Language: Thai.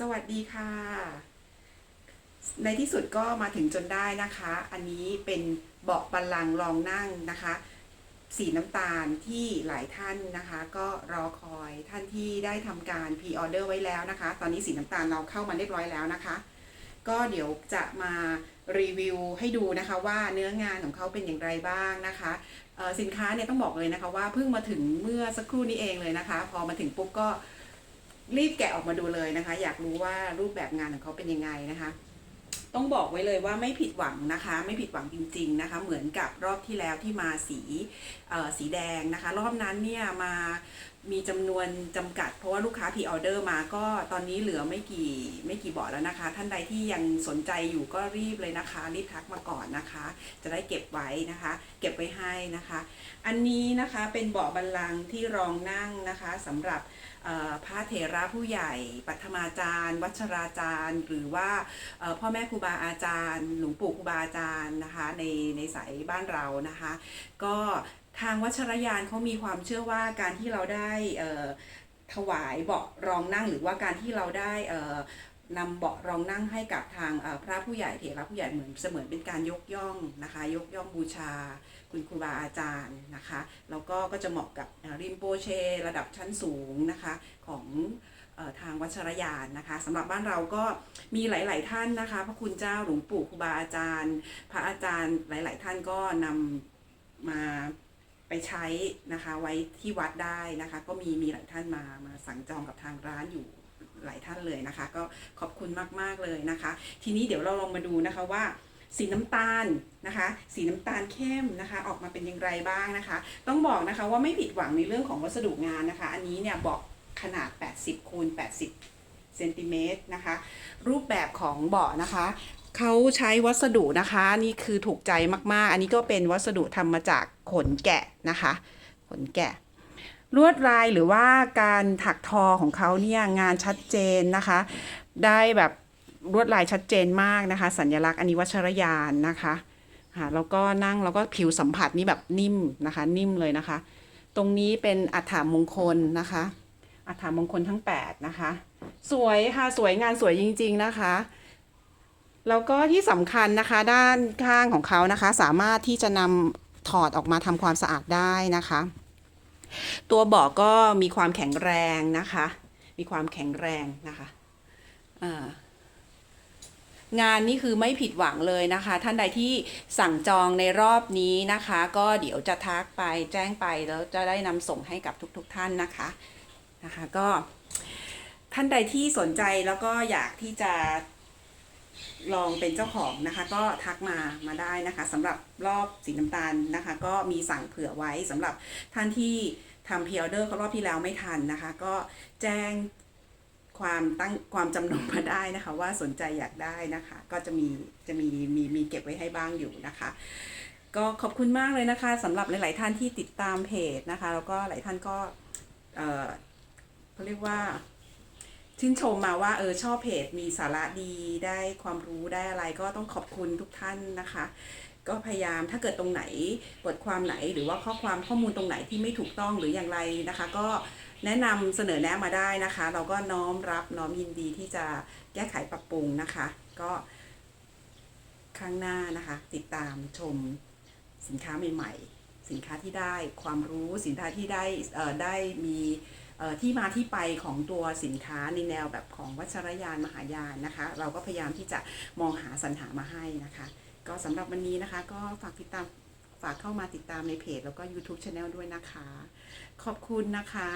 สวัสดีค่ะ ในที่สุดก็มาถึงจนได้นะคะ อันนี้เป็นเบาะบัลลังก์รองนั่งนะคะ สีน้ำตาลที่หลายท่านนะคะ ก็รอคอยท่านที่ได้ทำการพ r ออเดอร์ไว้แล้วนะคะ ตอนนี้สีน้ำตาลเราเข้ามาเรียบร้อยแล้วนะคะ ก็เดี๋ยวจะมารีวิวให้ดูนะคะว่าเนื้องานของเขาเป็นอย่างไรบ้างนะคะสินค้าเนี่ยต้องบอกเลยนะคะว่าเพิ่งมาถึงเมื่อสักครู่นี้เองเลยนะคะ พอมาถึงปุ๊บก็ รีบแกะออกมาดูเลยนะคะ อยากรู้ว่ารูปแบบงานของเขาเป็นยังไงนะคะ ต้องบอกไว้เลยว่าไม่ผิดหวังนะคะ ไม่ผิดหวังจริง ๆนะคะ เหมือนกับรอบที่แล้วที่มาสีสีแดงนะคะ รอบนั้นเนี่ยมา มีจำนวนจำกัด เพราะว่าลูกค้าพ r ออเดอร์มาก็ตอนนี้เหลือไม่กี่ไม่กี่เบาะแล้วนะคะ ท่านใดที่ยังสนใจอยู่ก็รีบเลยนะคะ รีบทักมาก่อนนะคะ จะได้เก็บไว้นะคะ เก็บไว้ให้นะคะ อันนี้นะคะเป็นเบาะบัลลังก์ที่รองนั่งนะคะสำหรับพระเถระผู้ใหญ่ ปัทมาจารย์ วัชราจารย์ หรือว่าพ่อแม่ครูบาอาจารย์ หลวงปู่ครูบาอาจารย์นะคะในในสายบ้านเรานะคะ ก็ ทางวัชรยานเขามีความเชื่อว่าการที่เราได้เถวายเบาะรองนั่งหรือว่าการที่เราได้เนำเบาะรองนั่งให้กับทางพระผู้ใหญ่เถระผู้ใหญ่เหมือนเสมือนเป็นการยกย่องนะคะ ยกย่องบูชา คุณครูบาอาจารย์นะคะแล้วก็ก็จะเหมาะกับริมโปเช ระดับชั้นสูงนะคะของทางวัชรยานนะคะสำหรับบ้านเราก็มีหลาย ๆ ท่านนะคะ พระคุณเจ้าหลวงปู่ครูบาอาจารย์ พระอาจารย์หลาย ๆ ท่านก็นำมา ไปใช้นะคะไว้ที่วัดได้นะคะ ก็มีมีหลายท่านมามาสั่งจองกับทางร้านอยู่หลายท่านเลยนะคะ ก็ขอบคุณมากๆเลยนะคะ ทีนี้เดี๋ยวเราลองมาดูนะคะว่าสีน้ำตาลนะคะ สีน้ำตาลเข้มนะคะ ออกมาเป็นอย่างไรบ้างนะคะ ต้องบอกนะคะว่าไม่ผิดหวังในเรื่องของวัสดุงานนะคะ อันนี้เนี่ยบอกขนาด 80คูณ80เซนติเมตรนะคะ รูปแบบของเบาะนะคะ เขาใช้วัสดุนะคะนี่คือถูกใจมากๆ อันนี้ก็เป็นวัสดุทำมาจากขนแกะนะคะ ขนแกะ ลวดลายหรือว่าการถักทอของเขาเนี่ยงานชัดเจนนะคะ ได้แบบลวดลายชัดเจนมากนะคะ สัญลักษณ์อันนี้วัชรยานนะคะค่ะแล้วก็นั่งแล้วก็ผิวสัมผัสนี่แบบนิ่มนะคะ นิ่มเลยนะคะ ตรงนี้เป็นอัฐามงคลนะคะ อัฐามงคลทั้ง 8 นะคะ สวยค่ะสวยงานสวยจริง ๆ นะคะ แล้วก็ที่สำคัญนะคะด้านข้างของเขานะคะ สามารถที่จะนำถอดออกมาทำความสะอาดได้นะคะ ตัวเบาะก็มีความแข็งแรงนะคะ มีความแข็งแรงนะคะงานนี่คือไม่ผิดหวังเลยนะคะ ท่านใดที่สั่งจองในรอบนี้นะคะ ก็เดี๋ยวจะทักไปแจ้งไปแล้วจะได้นำส่งให้กับทุกๆทท่านนะคะนะคะ ก็ท่านใดที่สนใจแล้วก็อยากที่จะ ลองเป็นเจ้าของนะคะ ก็ทักมามาได้นะคะสำหรับรอบสีน้ำตาลนะคะ ก็มีสั่งเผื่อไว้สำหรับท่านที่ทำพ r ออเดอร์รอบที่แล้วไม่ทันนะคะ ก็แจ้งความตั้งความจำนงมาได้นะคะ ว่าสนใจอยากได้นะคะ ก็จะมีจะมีมีมีเก็บไว้ให้บ้างอยู่นะคะ ก็ขอบคุณมากเลยนะคะสำหรับหลาย ๆ ท่านที่ติดตามเพจนะคะ แล้วก็หลายท่านก็เออเขาเรียกว่า ชื่นชมมาว่าเออชอบเพจมีสาระดีได้ความรู้ได้อะไรก็ต้องขอบคุณทุกท่านนะคะ ก็พยายามถ้าเกิดตรงไหนบทความไหนหรือว่าข้อความข้อมูลตรงไหนที่ไม่ถูกต้องหรืออย่างไรนะคะ ก็แนะนำเสนอแนะมาได้นะคะ เราก็น้อมรับน้อมยินดีที่จะแก้ไขปรับปรุงนะคะ ก็ข้างหน้านะคะ ติดตามชมสินค้าใหม่ ๆ สินค้าที่ได้ความรู้สินค้าที่ได้เอ่อได้มี ที่มาที่ไปของตัวสินค้าในแนวแบบของวัชรยานมหายานนะคะ เราก็พยายามที่จะมองหาสรรหามาให้นะคะ ก็สำหรับวันนี้นะคะ ก็ฝากติดตามฝากเข้ามาติดตามในเพจ แล้วก็ YouTube Channel ด้วยนะคะ ขอบคุณนะคะ